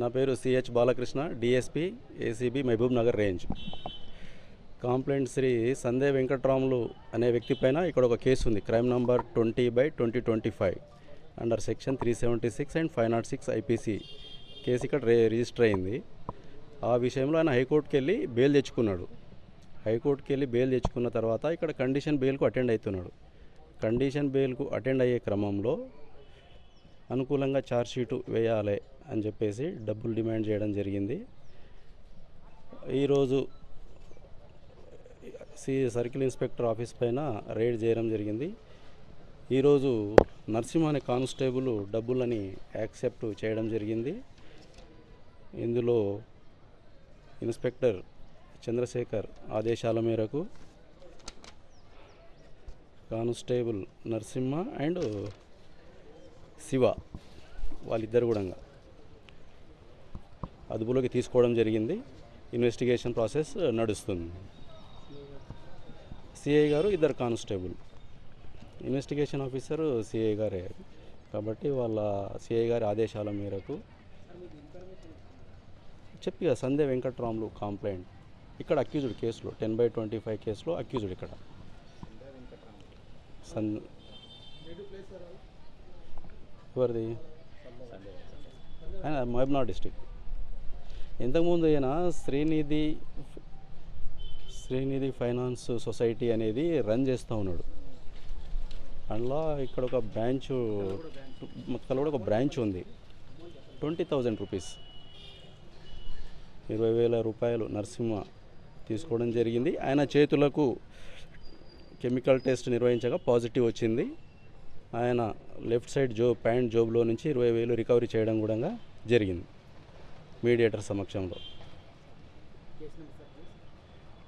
నా పేరు CH Balakrishna DSP ACB Mahbubnagar range. Complaint Shri Sande Venkatramulu అనే వ్యక్తి పైన ఇక్కడ ఒక కేసు ఉంది. Crime number twenty by twenty twenty five under section three seventy six and five nought six IPC case ఇక్కడ రే రిజిస్టర్ అయింది. ఆ విషయంలో ఆయన హైకోర్టుకి వెళ్ళి బెయిల్ తెచ్చుకున్నాడు. హైకోర్టుకి వెళ్ళి బెయిల్ తెచ్చుకున్న తర్వాత ఇక్కడ కండిషన్ బెయిల్కు అటెండ్ అవుతున్నాడు. కండిషన్ బెయిల్కు అటెండ్ అయ్యే క్రమంలో అనుకూలంగా ఛార్జ్షీటు వేయాలి అని చెప్పేసి డబ్బులు డిమాండ్ చేయడం జరిగింది. ఈరోజు సి సర్కిల్ ఇన్స్పెక్టర్ ఆఫీస్ పైన రైడ్ చేయడం జరిగింది. ఈరోజు నర్సింహ అనే కానిస్టేబుల్ డబ్బులని యాక్సెప్ట్ చేయడం జరిగింది. ఇందులో ఇన్స్పెక్టర్ చంద్రశేఖర్ ఆదేశాల మేరకు కానిస్టేబుల్ నరసింహ అండ్ శివ వాళ్ళిద్దరు కూడా అదుపులోకి తీసుకోవడం జరిగింది. ఇన్వెస్టిగేషన్ ప్రాసెస్ నడుస్తుంది. సిఐ గారు ఇద్దరు కానిస్టేబుల్. ఇన్వెస్టిగేషన్ ఆఫీసర్ సిఐ గారే. కాబట్టి వాళ్ళ సిఐ గారి ఆదేశాల మేరకు చెప్పి కదా సందే వెంకట్రాములు కంప్లైంట్. ఇక్కడ అక్యూజ్డ్ కేసులో టెన్ బై ట్వంటీ ఫైవ్ కేసులో అక్యూజుడ్ ఇక్కడ. సన్ ఎవరిది? ఆయన మహబూబ్నగర్ డిస్టిక్ ఇంతకుముందు ఈయన శ్రీనిధి శ్రీనిధి ఫైనాన్స్ సొసైటీ అనేది రన్ చేస్తూ ఉన్నాడు. అందులో ఇక్కడ ఒక బ్రాంచ్ మొక్కలో కూడా ఒక బ్రాంచ్ ఉంది. Twenty thousand rupees. ఇరవై వేల రూపాయలు నరసింహ తీసుకోవడం జరిగింది. ఆయన చేతులకు కెమికల్ టెస్ట్ నిర్వహించగా పాజిటివ్ వచ్చింది. ఆయన లెఫ్ట్ సైడ్ జో ప్యాంట్ జోబులో నుంచి ఇరవై వేలు రికవరీ చేయడం కూడా జరిగింది మీడియేటర్ సమక్షంలో.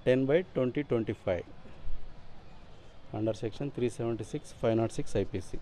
Ten by twenty twenty five. Under section three seventy six five nought six IPC.